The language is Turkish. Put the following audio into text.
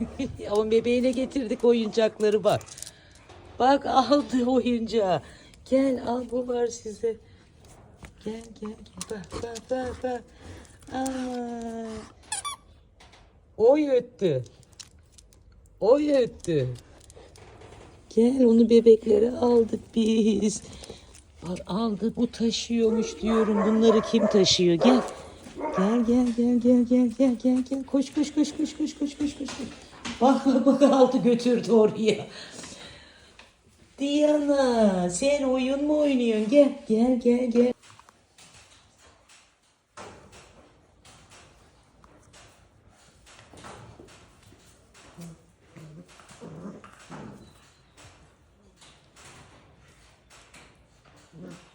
Ama bebeğine getirdik oyuncakları bak. Bak aldı oyuncağı. Gel al bu var size. Gel gel gel. Bak bak bak bak. Aa. Oy öttü. Oy öttü. Gel onu bebeklere aldık biz. Bak aldık bu taşıyormuş diyorum. Bunları kim taşıyor? Gel. Gel gel gel gel gel gel gel gel. Koş koş koş koş koş koş koş koş. Bak bak bak altı götürdü oraya. Diana sen oyun mu oynuyorsun? Gel gel gel gel. Mm-hmm.